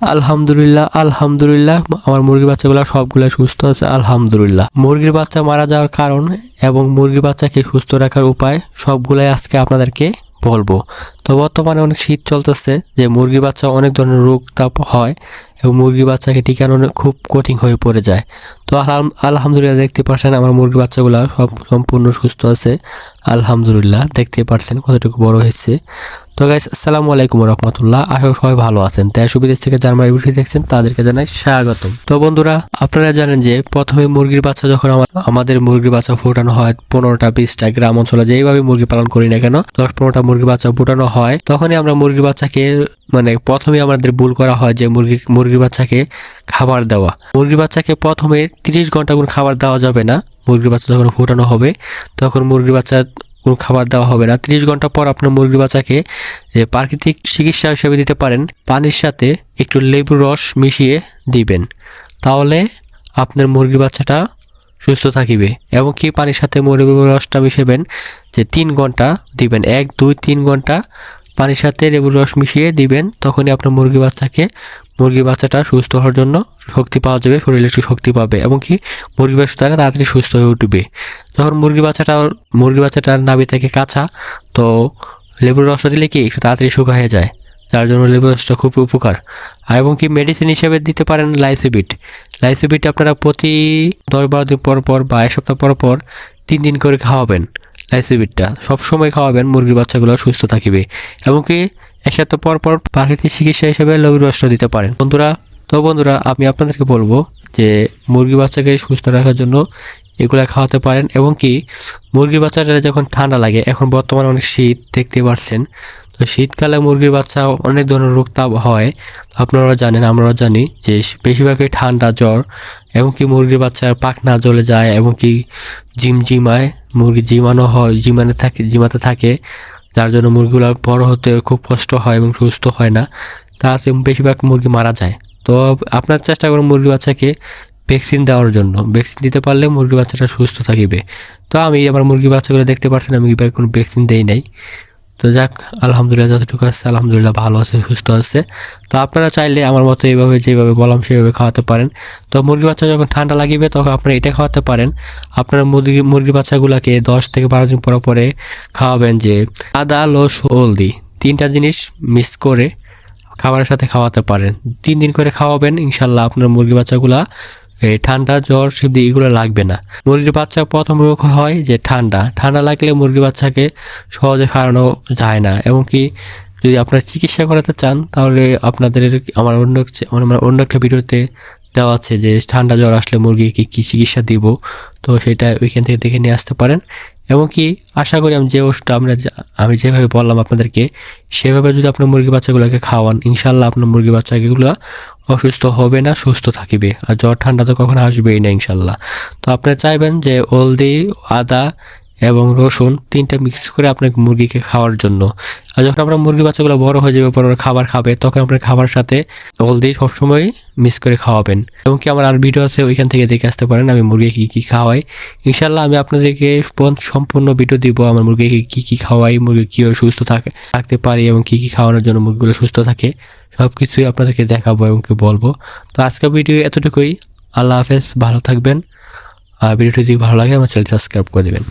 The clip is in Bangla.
আলহামদুলিল্লাহ আলহামদুলিল্লাহ। আমার মুরগির বাচ্চাগুলো সবগুলো সুস্থ আছে, আলহামদুলিল্লাহ। মুরগির বাচ্চা মারা যাওয়ার কারণ এবং মুরগির বাচ্চাকে সুস্থ রাখার উপায় সবগুলাই আজকে আপনাদেরকে বলব। তো বর্তমানে অনেক শীত চলতেছে যে মুরগি বাচ্চা অনেক ধরনের রোগ তাপ হয় এবং মুরগি বাচ্চাকে টিকানো খুব কঠিন হয়ে পড়ে যায়। তো আলহাম- আলহামদুলিল্লাহ দেখতে পাচ্ছেন আমার মুরগি বাচ্চাগুলো সব সম্পূর্ণ সুস্থ আছে। আলহামদুলিল্লাহ, দেখতে পাচ্ছেন কতটুকু বড় হয়েছে। তো গাইস আসসালামু আলাইকুম রহমতুল্লাহ। আশা সবাই ভালো আছেন। দেশ বিদেশ থেকে যারা আমার ভিডিও দেখছেন, তাদেরকে জানাই স্বাগতম। তো বন্ধুরা, আপনারা জানেন যে প্রথমে মুরগির বাচ্চা যখন আমা- আমাদের মুরগির বাচ্চা ফোটানো হয় পনেরোটা বিশটা গ্রাম অঞ্চলে, যেইভাবে মুরগি পালন করি না কেন, দশ পনেরোটা মুরগির বাচ্চা ফোটানো হয়, তখনই আমরা মুরগির বাচ্চাকে মানে প্রথমে আমাদের ভুল করা হয় যে মুরগি, মুরগির বাচ্চাকে খাবার দেওয়া। মুরগির বাচ্চাকে প্রথমে তিরিশ ঘণ্টা কোনো খাবার দেওয়া যাবে না। মুরগির বাচ্চা যখন ফোটানো হবে, তখন মুরগির বাচ্চা কোনো খাবার দেওয়া হবে না। তিরিশ ঘণ্টা পর আপনার মুরগি বাচ্চাকে যে প্রাকৃতিক চিকিৎসা হিসেবে দিতে পারেন, পানির সাথে একটু লেবুর রস মিশিয়ে দিবেন। তাহলে আপনার মুরগি বাচ্চাটা সুস্থ থাকিবে এবং কি পানির সাথে মুরগির রসটা মিশাবেন যে তিন ঘণ্টা দিবেন। এক, দুই, তিন ঘণ্টা পানির সাথে লেবুর রস মিশিয়ে দিবেন, তখনই আপনার মুরগি বাচ্চাকে, মুরগি বাচ্চাটা সুস্থ হওয়ার জন্য শক্তি পাওয়া যাবে, শরীরে একটু শক্তি পাবে এবং কি মুরগি বাচ্চাটা তাড়াতাড়ি সুস্থ হয়ে উঠবে। যখন মুরগি বাচ্চাটা, মুরগি বাচ্চাটার নাভি থেকে কাঁচা, তো লেবুর রসটা দিলে কি একটু তাড়াতাড়ি শুকা হয়ে যায়, যার জন্য লেবুর রসটা খুব উপকার। আর এবং কি মেডিসিন হিসেবে দিতে পারেন লাইসিবিট লাইসিবিট আপনারা প্রতি দশ বারো দিন পর পর বা এক সপ্তাহ পর পর তিন দিন করে খাওয়াবেন। লাইসিবিটটা সবসময় খাওয়াবেন, মুরগির বাচ্চাগুলো সুস্থ থাকিবে এবং কি এক সপ্তাহ পর পর প্রাকৃতিক চিকিৎসা হিসেবে লবির রসটা দিতে পারেন। বন্ধুরা, তো বন্ধুরা, আমি আপনাদেরকে বলব যে মুরগি বাচ্চাকে সুস্থ রাখার জন্য এগুলা খাওয়াতে পারেন এবং কি মুরগি বাচ্চাটা যখন ঠান্ডা লাগে, এখন বর্তমানে অনেক শীত দেখতে পাচ্ছেন তো শীতকালে মুরগির বাচ্চা অনেক ধরনের রোগ তাপ হয়। আপনারা জানেন, আমরাও জানি যে বেশিরভাগই ঠান্ডা জ্বর এবং কি মুরগির বাচ্চার পাখনা জ্বলে যায় এবং কি জিমজিমায় মুরগি জিমানো হয়, জিমানে থাকে, জিমাতে থাকে। যার জন্য মুরগিগুলো বড় হতে খুব কষ্ট হয় এবং সুস্থ হয় না। তাতে বেশিরভাগ মুরগি মারা যায়। তো আপনার চেষ্টা করুন মুরগি বাচ্চাকে ভ্যাকসিন দেওয়ার জন্য। ভ্যাকসিন দিতে পারলে মুরগি বাচ্চাটা সুস্থ থাকিবে। তো আমি আমার মুরগি বাচ্চাগুলো দেখতে পাচ্ছেন, আমি এবার কোনো ভ্যাকসিন দেই নাই। তো যাক, আলহামদুলিল্লাহ যতটুকু আছে, আলহামদুলিল্লাহ ভালো আছে, সুস্থ আছে। তো আপনারা চাইলে আমার মতো এইভাবে যেভাবে বললাম, সেভাবে খাওয়াতে পারেন। তো মুরগি বাচ্চা যখন ঠান্ডা লাগিবে, তখন আপনারা এটা খাওয়াতে পারেন। আপনার মুরগি মুরগি বাচ্চাগুলোকে দশ থেকে বারো দিন পর পরে খাওয়াবেন যে আদা লস হলদি, তিনটা জিনিস মিক্স করে খাবারের সাথে খাওয়াতে পারেন। তিন দিন করে খাওয়াবেন, ইনশাল্লাহ আপনার মুরগি বাচ্চাগুলা ঠান্ডা জ্বর সর্দি এগুলো লাগবে না। মুরগির বাচ্চা প্রথম রোগ হয় যে ঠান্ডা। ঠান্ডা লাগলে মুরগি বাচ্চাকে সহজে ফাড়ানো যায় না। এবং কি যদি আপনারা চিকিৎসা করাতে চান, তাহলে আপনাদের আমার অন্য আমার অন্য একটা ভিডিওতে দেওয়া আছে যে ঠান্ডা জ্বর আসলে মুরগিকে কী চিকিৎসা দিব। তো সেটা ওইখান থেকে দেখে নিয়ে আসতে পারেন। এবং কি আশা করি আমি যে ওষুধটা আমরা আমি যেভাবে বললাম আপনাদেরকে, সেভাবে যদি আপনার মুরগি বাচ্চাগুলোকে খাওয়ান ইনশাল্লাহ আপনার মুরগি বাচ্চাগুলো অসুস্থ হবে না, সুস্থ থাকিবে। আর জ্বর, ঠান্ডা তো কখনো আসবেই না ইনশাল্লাহ তো আপনি চাইবেন যে হলদি, আদা এবং রসুন তিনটা মিক্স করে আপনার মুরগিকে খাওয়ার জন্য। আর যখন আপনার মুরগি বাচ্চাগুলো বড় হয়ে যাবে, পর খাবার খাবে, তখন আপনার খাবার সাথে হলদি সবসময় মিক্স করে খাওয়াবেন। এবং কি আমার আর ভিডিও আছে, ওইখান থেকে দেখে আসতে পারেন আমি মুরগিকে কী কী খাওয়াই। ইনশাল্লাহ আমি আপনাদেরকে সম্পূর্ণ ভিডিও দিব আমার মুরগিকে কী কী খাওয়াই, মুরগি কীভাবে সুস্থ থাকে থাকতে পারি এবং কী কী খাওয়ানোর জন্য মুরগিগুলো সুস্থ থাকে। সব কিছুই আপনাদেরকে দেখাবো এবং বলব। তো আজকের ভিডিও এতটুকুই। আল্লাহ হাফেজ, ভালো থাকবেন। আর ভিডিওটি যদি ভালো লাগে, আমার চ্যানেল সাবস্ক্রাইব করে দেবেন।